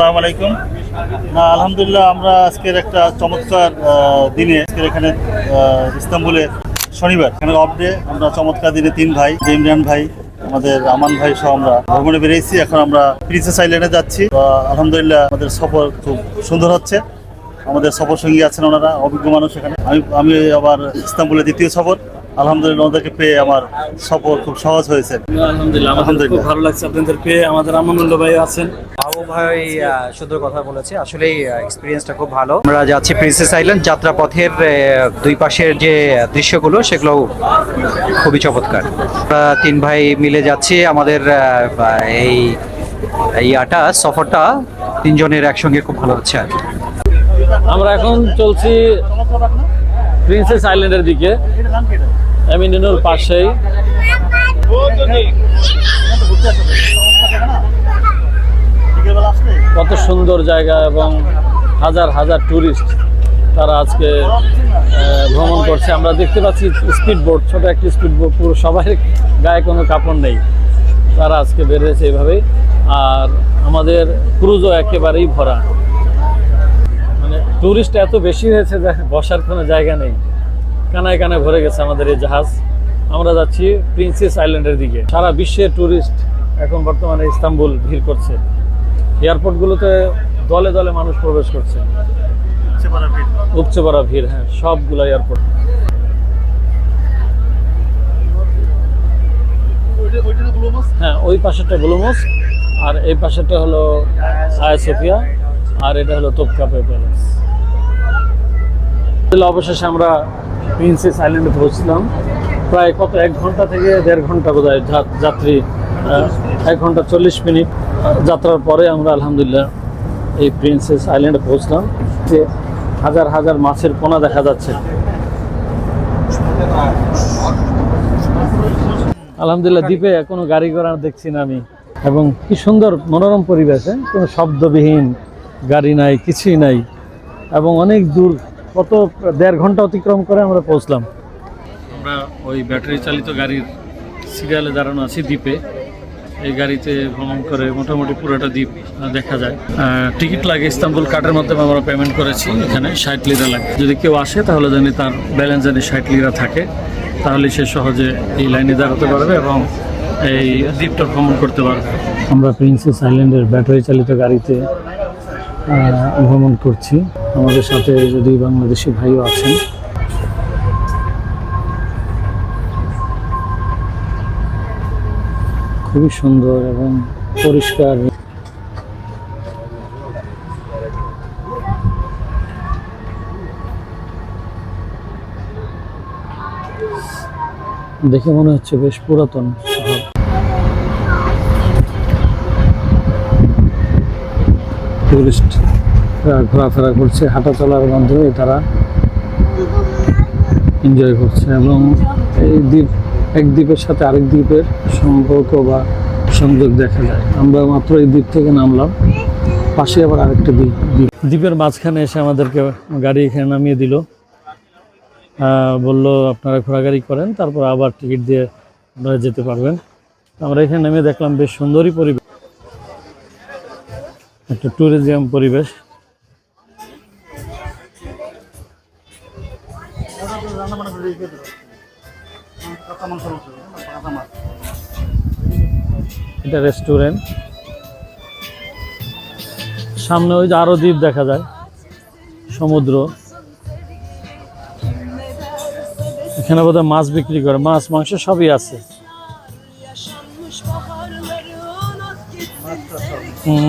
আসসালামু আলাইকুম। না, আলহামদুলিল্লাহ আমরা আজকের একটা চমৎকার দিনে আজকের এখানে ইস্তাম্বুলে শনিবার। এখানে অফ ডে আমরা চমৎকার দিনে তিন ভাই ইমরান ভাই, আমাদের আমান ভাই সহ আমরা ভ্রমণে বেরিয়েছি। এখন আমরা প্রিন্সেস আইল্যান্ডে যাচ্ছি। আলহামদুলিল্লাহ আমাদের সফর খুব সুন্দর হচ্ছে। আমাদের সফর সঙ্গী আছেন ওনারা, অভিজ্ঞ মানুষ এখানে। আমি আমি আবার ইস্তাম্বুলে দ্বিতীয় সফর। আলহামদুলিল্লাহ ওনাদেরকে পেয়ে আমার সফর খুব সহজ হয়েছে। আলহামদুলিল্লাহ আলহামদুলিল্লাহ। খুব ভালো লাগছে আপনাদের পেয়ে। আমাদের আমানুল্লাহ ভাই আছেন। বাবু ভাই সুন্দর কথা বলেছে। আসলে এক্সপিরিয়েন্সটা খুব ভালো। আমরা যাচ্ছি প্রিন্সেস আইল্যান্ড যাত্রাপথের আহ, দুই পাশের যে দৃশ্যগুলো সেগুলো খুবই চমৎকার। তিন ভাই মিলে যাচ্ছি আমাদের এই ইয়াটা সফরটা। তিনজনের একসঙ্গে খুব ভালো হচ্ছে আর আমরা এখন চলছি প্রিন্সেস আইল্যান্ডের দিকে। এমিনিনোর পাশেই। কত সুন্দর জায়গা এবং হাজার হাজার টুরিস্ট তারা আজকে ভ্রমণ করছে। আমরা দেখতে পাচ্ছি স্পিড বোট ছোট একটি স্পিড বোট পুরো সবাই গায়ে কোনো কাপড় নেই। তারা আজকে বের হয়েছে এইভাবেই। আর আমাদের ক্রুজও একেবারেই ভরা। মানে টুরিস্ট এত বেশি হয়েছে বসার কোনো জায়গা নেই। কানায় কানায় ভরে গেছে আমাদের এই জাহাজ। আমরা যাচ্ছি প্রিন্সেস আইল্যান্ডের দিকে। সারা বিশ্বের টুরিস্ট এখন বর্তমানে ইস্তাম্বুল ভিড় করছে। এয়ারপোর্টগুলোতে দলে দলে মানুষ প্রবেশ করছে। উপচে পড়া ভিড় হ্যাঁ সবগুলো এয়ারপোর্ট হ্যাঁ ওই পাশেরটা গ্লুমোস আর এই পাশেরটা হলো আয়া সোফিয়া আর এটা হলো তোপকাপে প্যালেস অবশেষে আমরা প্রিন্সেস আইল্যান্ডে পৌঁছলাম। প্রায় কত, এক ঘণ্টা থেকে দেড় ঘণ্টা বোধ যাত্রী এক ঘণ্টা চল্লিশ মিনিট যাত্রার পরে আমরা আলহামদুলিল্লাহ এই প্রিন্সেস আইল্যান্ডে পৌঁছলাম। যে হাজার হাজার মাছের পোনা দেখা যাচ্ছে। আলহামদুলিল্লাহ, দ্বীপে কোনো গাড়ি ঘোড়া দেখছি না আমি। এবং কি সুন্দর মনোরম পরিবেশ হ্যাঁ? কোনো শব্দবিহীন গাড়ি নাই, কিছুই নাই। এবং অনেক দূর কত দেড় ঘণ্টা অতিক্রম করে আমরা পৌঁছলাম? আমরা ওই ব্যাটারি চালিত গাড়ির সিরিয়ালে দাঁড়ানো আছি দ্বীপে। এই গাড়িতে ভ্রমণ করে মোটামুটি পুরোটা দ্বীপ দেখা যায়। টিকিট লাগে ইস্তাম্বুল কার্ডের মাধ্যমে আমরা পেমেন্ট করেছি এখানে ষাট লিরা লাগে। যদি কেউ আসে তাহলে জানি তার ব্যালেন্স জানি ষাট লিরা থাকে। তাহলে সে সহজে এই লাইনে দাঁড়াতে পারবে এবং এই দ্বীপটা ভ্রমণ করতে পারবে। আমরা প্রিন্সেস আইল্যান্ডের ব্যাটারি চালিত গাড়িতে ভ্রমণ করছি। আমাদের সাথে যদি বাংলাদেশি ভাইও আছেন। খুবই সুন্দর এবং পরিষ্কার। দেখে মনে হচ্ছে বেশ পুরাতন। শহর টুরিস্ট ঘোরাফেরা করছে, হাঁটা চলার মাধ্যমে তারা এনজয় করছে এবং এই দ্বীপ, এক দ্বীপের সাথে আরেক দ্বীপের সম্পর্ক বা সংযোগ দেখা যায়। আমরা মাত্র এই দ্বীপ থেকে নামলাম, পাশে আবার আরেকটা দ্বীপ দ্বীপ। দ্বীপের মাঝখানে এসে আমাদেরকে গাড়ি এখানে নামিয়ে দিল। বলল, আপনারা ঘোরাঘুরি করেন, তারপর আবার টিকিট দিয়ে আপনারা যেতে পারবেন। আমরা এখানে নেমে দেখলাম, বেশ সুন্দরই পরিবেশ। একটা ট্যুরিজম পরিবেশ। এটা রেস্টুরেন্ট সামনে ওই যে আরও দ্বীপ দেখা যায়, সমুদ্র। এখানে বোধহয় মাছ বিক্রি করে, মাছ, মাংস সবই আছে।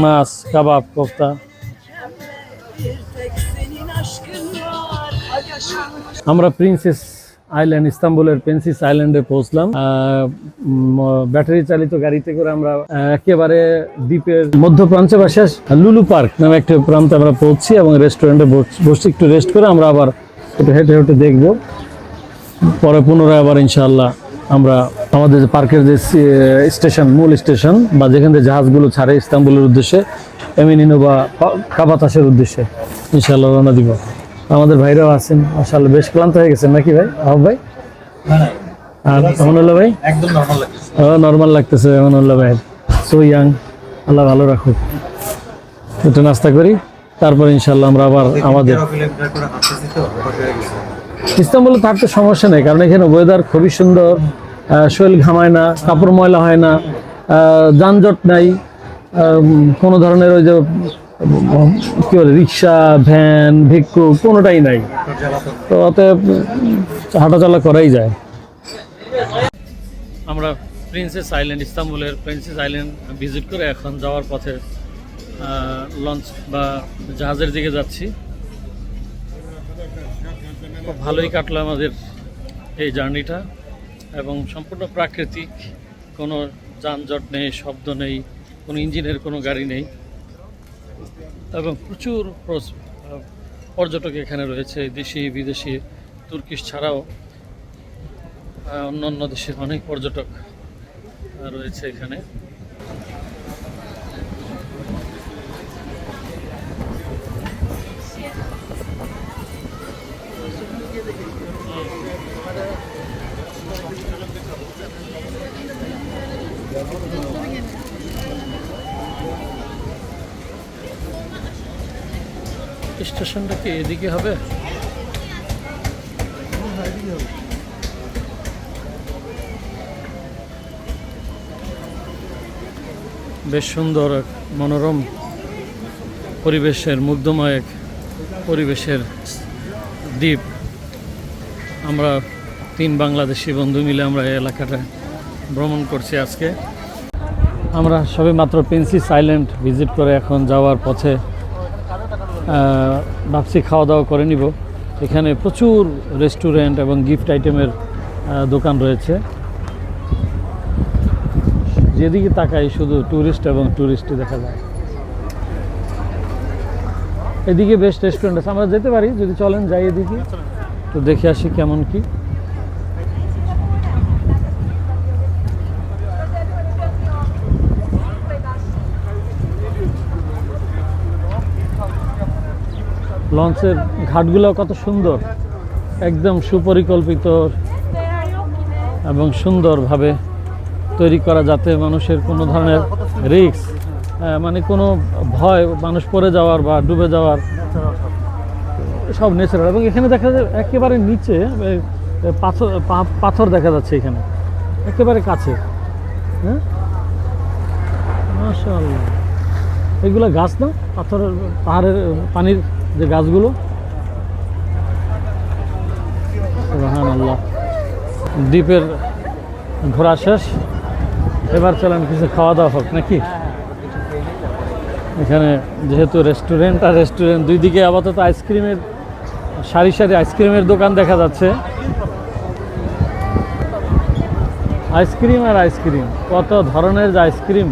মাছ কাবাব কোফতা আমরা প্রিন্সেস আইল্যান্ড ইস্তাম্বুলের প্রিন্সেস আইল্যান্ডে পৌঁছলাম। ব্যাটারি চালিত গাড়িতে করে আমরা একেবারে দ্বীপের মধ্য প্রান্তে বাসে লুলু পার্ক নামে একটা প্রান্তে আমরা পৌঁছি এবং রেস্টুরেন্টে বসে একটু রেস্ট করে আমরা আবার একটু হেঁটে হেঁটে দেখব। পরে পুনরায় আবার ইনশাআল্লাহ আমরা আমাদের যে পার্কের যে স্টেশন মূল স্টেশন বা যেখান থেকে জাহাজগুলো ছাড়ে ইস্তাম্বুলের উদ্দেশ্যে এমিনিনো বা কাবাতাসের উদ্দেশ্যে ইনশাল্লাহ রওনা দিব। আমাদের ভাইরাও আছেন মাশাআল্লাহ বেশ ক্লান্ত হয়ে গেছেন নাকি ভাই? আহ ভাই? আর আমানুল্লাহ ভাই? একদম নর্মাল লাগতেছে। নর্মাল লাগতেছে আমানুল্লাহ ভাই। সো ইয়াং আল্লাহ ভালো রাখুক। একটু নাস্তা করি তারপর ইনশাল্লাহ আমরা আবার আমাদের ইস্তাম্বুলে থাকতে সমস্যা নেই কারণ এখানে ওয়েদার খুবই সুন্দর। শরীর ঘামায় না, কাপড় ময়লা হয় না যানজট নাই কোনো ধরনের ওই যে, কি বলে, রিক্সা, ভ্যান ভিক্ষু কোনোটাই নাই। তো অতএব হাঁটাচলা করাই যায়। আমরা প্রিন্সেস আইল্যান্ড, ইস্তাম্বুলের প্রিন্সেস আইল্যান্ড ভিজিট করে এখন যাওয়ার পথে লঞ্চ বা জাহাজের দিকে যাচ্ছি। ভালোই কাটলো আমাদের এই জার্নিটা। এবং সম্পূর্ণ প্রাকৃতিক, কোনো যানজট নেই, শব্দ নেই, কোনো ইঞ্জিনের কোনো গাড়ি নেই। এবং প্রচুর পর্যটক এখানে রয়েছে, দেশি, বিদেশি, তুর্কিশ ছাড়াও অন্য অন্য দেশের অনেক পর্যটক রয়েছে এখানে। স্টেশনটা কি এদিকে হবে? বেশ সুন্দর এক মনোরম পরিবেশের, মুগ্ধময় এক পরিবেশের দ্বীপ। আমরা তিন বাংলাদেশি বন্ধু মিলে আমরা এই এলাকাটা ভ্রমণ করছি আজকে। আমরা সবে মাত্র প্রিন্সিস আইল্যান্ড ভিজিট করে এখন যাওয়ার পথে ভাবছি খাওয়া দাওয়া করে নিব। এখানে প্রচুর রেস্টুরেন্ট এবং গিফট আইটেমের দোকান রয়েছে। যেদিকে তাকাই শুধু ট্যুরিস্ট এবং ট্যুরিস্টই দেখা যায়। এদিকে বেশ রেস্টুরেন্ট আছে। আমরা যেতে পারি, যদি চলেন যাই এদিকে। তো দেখে আসি কেমন কি। লঞ্চের ঘাটগুলো কত সুন্দর। একদম সুপরিকল্পিত এবং সুন্দরভাবে তৈরি করা যাতে মানুষের কোনো ধরনের রিস্ক মানে কোনো ভয়, মানুষ পড়ে যাওয়ার বা ডুবে যাওয়ার, সব ন্যাচারাল এবং এখানে দেখা যায় একেবারে নিচে পাথর পাথর দেখা যাচ্ছে এখানে। একেবারে কাছে হ্যাঁ? মাশাআল্লাহ। এগুলো গাছ না, পাথরের, পাহাড়ের, পানির যে গাছগুলো। সুবহান আল্লাহ দ্বীপের ঘোরা শেষ। এবার চলেন কিছু খাওয়া দাওয়া হোক, নাকি? এখানে যেহেতু রেস্টুরেন্ট, আর রেস্টুরেন্ট দুই দিকে আপাতত আইসক্রিমের, সারি সারি আইসক্রিমের দোকান দেখা যাচ্ছে। আইসক্রিম আর আইসক্রিম, কত ধরনের যে আইসক্রিম।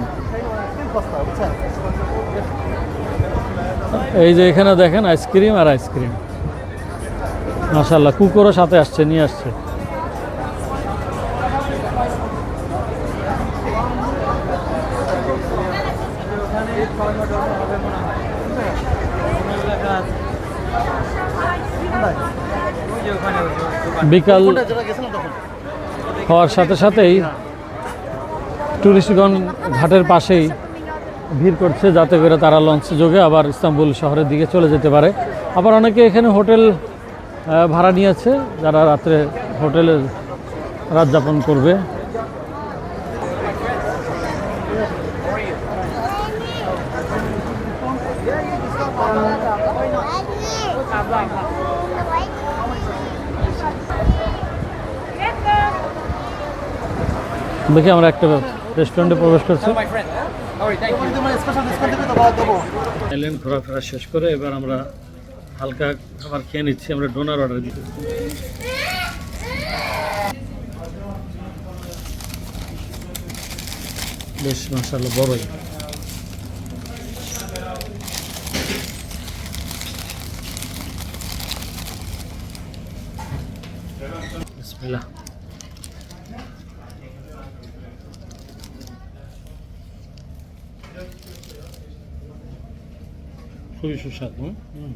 এই যে এখানে দেখেন আইসক্রিম আর আইসক্রিম। মাশাল্লাহ কুকুরও সাথে আসছে, নিয়ে আসছে। বিকাল হওয়ার সাথে সাথেই টুরিস্টগণ ঘাটের পাশেই ভিড় করছে যাতে করে তারা লঞ্চ যোগে আবার ইস্তাম্বুল শহরের দিকে চলে যেতে পারে। আবার অনেকে এখানে হোটেল ভাড়া নিয়েছে, যারা রাত্রে হোটেলে রাত যাপন করবে। দেখি আমরা একটা রেস্টুরেন্টে প্রবেশ করছি। আইল্যান্ড ঘোরাফেরা শেষ করে এবার আমরা হালকা খাবার খেয়ে নিচ্ছি, আমরা ডোনার অর্ডার দিতে বেশ মাসাল্লাহ বড়ই। বিসমিল্লাহ। খুবই সুস্বাদু হুম?